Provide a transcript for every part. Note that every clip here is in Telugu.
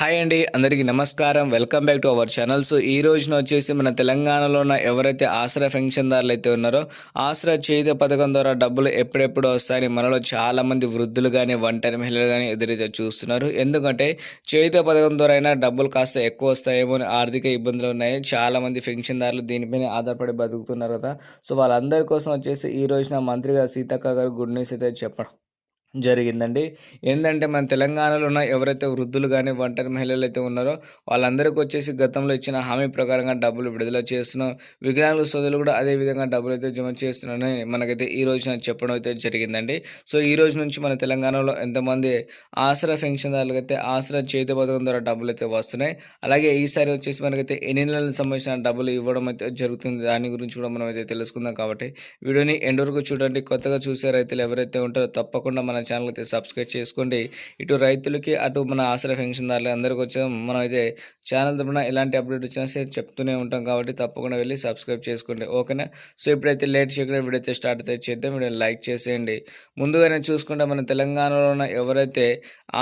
హాయ్ అండి అందరికీ నమస్కారం. Welcome back to our channel so ఈ రోజున వచ్చేసి మన తెలంగాణలో ఉన్న ఎవరైతే ఆసరా పెన్షన్దారులు అయితే ఉన్నారో ఆసరా చేతి పథకం ద్వారా డబ్బులు ఎప్పుడెప్పుడు వస్తాయని మనలో చాలామంది వృద్ధులు కానీ ఒంటరి మహిళలు కానీ ఎదురైతే చూస్తున్నారు. ఎందుకంటే చేయుత పథకం ద్వారా అయినా డబ్బులు కాస్త ఎక్కువ వస్తాయేమో అని ఆర్థిక ఇబ్బందులు ఉన్నాయి. చాలామంది పెన్షన్దారులు దీనిపైన ఆధారపడి బతుకుతున్నారు కదా. సో వాళ్ళందరి కోసం వచ్చేసి ఈ రోజున మంత్రిగా సీతక్క గారు గుడ్ న్యూస్ అయితే చెప్పడం. జరిగిందండి. ఏంటంటే మన తెలంగాణలో ఉన్న ఎవరైతే వృద్ధులు కానీ ఒంటరి మహిళలు అయితే ఉన్నారో వాళ్ళందరికీ వచ్చేసి గతంలో ఇచ్చిన హామీ ప్రకారంగా డబ్బులు విడుదల చేస్తున్నాం. వికలాంగుల సోదరులు కూడా అదే విధంగా డబ్బులు అయితే జమ చేస్తున్నారని మనకైతే ఈ రోజున చెప్పడం అయితే జరిగిందండి. సో ఈ రోజు నుంచి మన తెలంగాణలో ఎంతమంది ఆసరా పెన్షన్దారులకు అయితే ఆసరా చేతి పథకం ద్వారా డబ్బులు అయితే వస్తున్నాయి. అలాగే ఈసారి వచ్చేసి మనకైతే ఎన్ని నెలలకు సంబంధించిన డబ్బులు ఇవ్వడం అయితే జరుగుతుంది. దాని గురించి కూడా మనం అయితే తెలుసుకుందాం కాబట్టి వీడియోని ఎండ్ వరకు చూడండి. కొత్తగా చూసే రైతులు ఎవరైతే ఉంటారో తప్పకుండా మన ఛానల్ అయితే సబ్స్క్రైబ్ చేసుకోండి. ఇటు రైతులకి అటు మన ఆసరా పెన్షన్దారులు అందరికీ వచ్చే మనం అయితే ఛానల్ తరపున ఎలాంటి అప్డేట్ వచ్చినా సరే చెప్తూనే ఉంటాం కాబట్టి తప్పకుండా వెళ్ళి సబ్స్క్రైబ్ చేసుకోండి. ఓకేనా? సో ఇప్పుడైతే లేట్ చేయకుండా వీడియో అయితే స్టార్ట్ అయితే చేద్దాం. వీడియో లైక్ చేసేయండి. ముందుగానే చూసుకుంటే మన తెలంగాణలో ఉన్న ఎవరైతే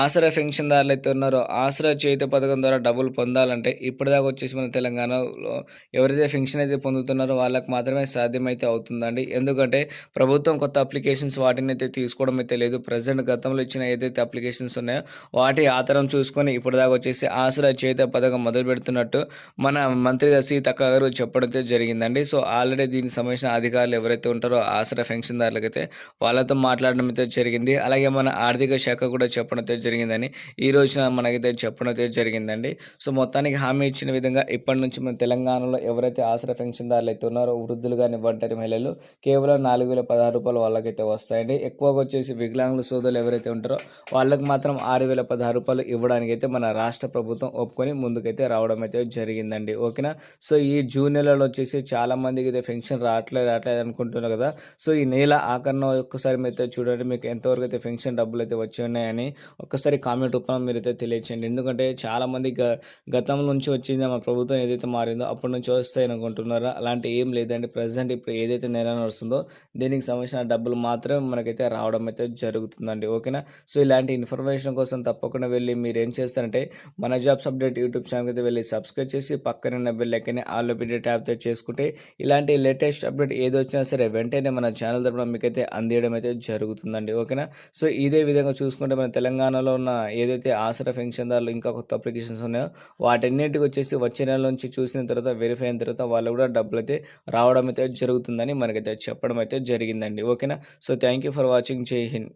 ఆసరా పెన్షన్దారులు అయితే ఉన్నారో ఆసరా చేతి పథకం ద్వారా డబ్బులు పొందాలంటే ఇప్పటిదాకా వచ్చేసి మన తెలంగాణలో ఎవరైతే పెన్షన్ అయితే పొందుతున్నారో వాళ్ళకి మాత్రమే సాధ్యమైతే అవుతుందండి. ఎందుకంటే ప్రభుత్వం కొత్త అప్లికేషన్స్ వాటిని అయితే తీసుకోవడం అయితే లేదు. ప్రజెంట్ గతంలో ఇచ్చిన ఏదైతే అప్లికేషన్స్ ఉన్నాయో వాటి ఆధారం చూసుకొని ఇప్పటిదాకా వచ్చేసి ఆసరా చేత పథకం మొదలు పెడుతున్నట్టు మన మంత్రిగా సీతక్క గారు చెప్పడం జరిగిందండి. సో ఆల్రెడీ దీనికి సంబంధించిన అధికారులు ఎవరైతే ఉంటారో ఆసరా పెన్షన్దారులకైతే వాళ్ళతో మాట్లాడడం అయితే జరిగింది. అలాగే మన ఆర్థిక శాఖ కూడా చెప్పడం అయితే జరిగిందని ఈ రోజున మనకైతే చెప్పడం అయితే జరిగిందండి. సో మొత్తానికి హామీ ఇచ్చిన విధంగా ఇప్పటి నుంచి మన తెలంగాణలో ఎవరైతే ఆసరా పెన్షన్దారులు అయితే ఉన్నారో వృద్ధులు కానీ ఒంటరి మహిళలు కేవలం నాలుగు వేల పదహారు రూపాయలు వాళ్ళకైతే వస్తాయండి. ఎక్కువగా వచ్చేసి వికలాంగుల సోదరులు ఎవరైతే ఉంటారో వాళ్ళకి మాత్రం ఆరు వేల పదహారు రూపాయలు ఇవ్వడానికి అయితే మన రాష్ట్ర ప్రభుత్వం ఒప్పుకొని ముందుకైతే రావడం అయితే జరిగిందండి. ఓకేనా? సో ఈ జూన్ నెలలో వచ్చేసి చాలా మందికి అయితే పెన్షన్ రావట్లేదు రావట్లేదు అనుకుంటున్నారు కదా. సో ఈ నెల ఆఖరణ ఒక్కసారి మీరు అయితే చూడండి మీకు ఎంతవరకు అయితే పెన్షన్ డబ్బులు అయితే వచ్చి ఉన్నాయని ఒక్కసారి కామెంట్ రూపంలో మీరు అయితే తెలియచేయండి. ఎందుకంటే చాలా మంది గ- గతం నుంచి వచ్చింది మన ప్రభుత్వం ఏదైతే మారిందో అప్పటి నుంచి వస్తాయి అనుకుంటున్నారా? అలాంటి ఏం లేదండి. ప్రజెంట్ ఇప్పుడు ఏదైతే నెల నడుస్తుందో దీనికి సంబంధించిన డబ్బులు మాత్రమే మనకైతే రావడం అయితే జరుగుతుంది జరుగుతుందండి ఓకేనా? సో ఇలాంటి ఇన్ఫర్మేషన్ కోసం తప్పకుండా వెళ్ళి మీరు ఏం చేస్తారంటే మన జాబ్స్ అప్డేట్ యూట్యూబ్ ఛానల్కి అయితే వెళ్ళి సబ్స్క్రైబ్ చేసి పక్కన ఉన్న బెల్ ఎక్కనే ఆల్ వీడియో ట్యాప్ చేసుకుంటే ఇలాంటి లేటెస్ట్ అప్డేట్ ఏది వచ్చినా సరే వెంటనే మన ఛానల్ తరపున మీకైతే అందియడం అయితే జరుగుతుందండి ఓకేనా? సో ఇదే విధంగా చూసుకుంటే మన తెలంగాణలో ఉన్న ఏదైతే ఆసరా పెన్షన్దారులు ఇంకా కొత్త అప్లికేషన్స్ ఉన్నాయో వాటన్నిటికి వచ్చేసి వచ్చే నెల నుంచి చూసిన తర్వాత వెరిఫై అయిన తర్వాత వాళ్ళు కూడా డబ్బులు అయితే రావడం అయితే జరుగుతుందని మనకైతే చెప్పడం అయితే జరిగిందండి ఓకేనా? So thank you for watching Jai Hind.